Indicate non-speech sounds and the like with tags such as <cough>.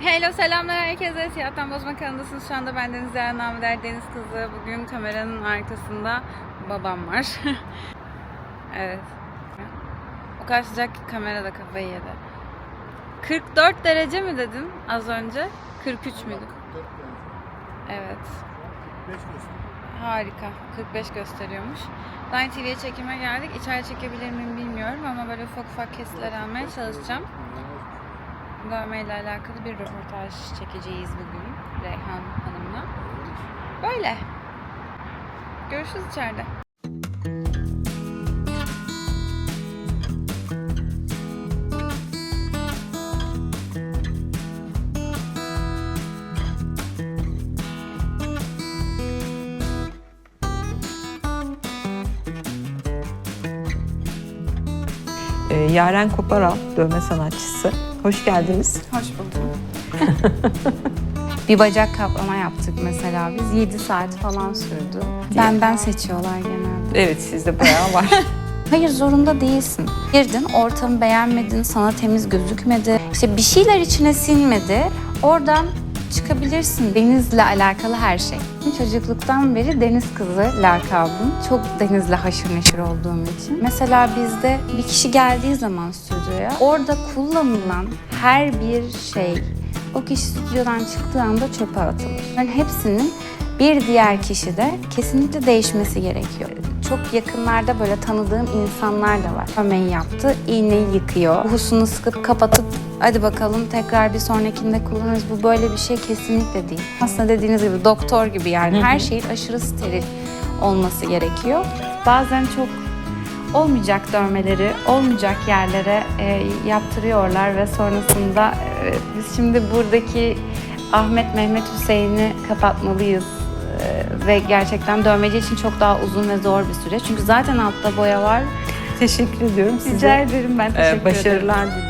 Hello selamlar herkese. Siyahtan Bozma kanalındasınız. Şu anda ben Deniz Yaren Namider Deniz Kızı. Bugün kameranın arkasında babam var. <laughs> evet. O kadar sıcak ki kamera da kafayı yedi. 44 derece mi dedin az önce? 43 müydü? Evet. Harika. 45 gösteriyormuş. Line TV'ye çekime geldik. İçeri çekebilir miyim bilmiyorum ama böyle ufak ufak kesitler almaya çalışacağım. Dövmeyle alakalı bir röportaj çekeceğiz bugün Reyhan Hanım'la. Böyle. Görüşürüz içeride. Ee, Yaren Koparal, dövme sanatçısı. Hoş geldiniz. Hoş bulduk. <laughs> bir bacak kaplama yaptık mesela biz. 7 saat falan sürdü. Benden seçiyorlar genelde. Evet, sizde bayağı var. <laughs> Hayır zorunda değilsin. Girdin, ortamı beğenmedin, sana temiz gözükmedi. İşte bir şeyler içine sinmedi. Oradan çıkabilirsin. Denizle alakalı her şey. Çocukluktan beri deniz kızı lakabım. Çok denizle haşır neşir olduğum için. Mesela bizde bir kişi geldiği zaman stüdyoya orada kullanılan her bir şey o kişi stüdyodan çıktığı anda çöpe atılır. Yani hepsinin bir diğer kişide kesinlikle değişmesi gerekiyor. Çok yakınlarda böyle tanıdığım insanlar da var. Ömeği yaptı, iğneyi yıkıyor. Uhusunu sıkıp kapatıp hadi bakalım tekrar bir sonrakinde kullanırız. Bu böyle bir şey kesinlikle değil. Aslında dediğiniz gibi doktor gibi yani her şeyin aşırı steril olması gerekiyor. Bazen çok olmayacak dövmeleri olmayacak yerlere e, yaptırıyorlar ve sonrasında e, biz şimdi buradaki Ahmet Mehmet Hüseyin'i kapatmalıyız ve gerçekten dövmeci için çok daha uzun ve zor bir süreç. Çünkü zaten altta boya var. Teşekkür ediyorum size. Rica ederim ben Ee, teşekkür ederim. başarılar diliyorum.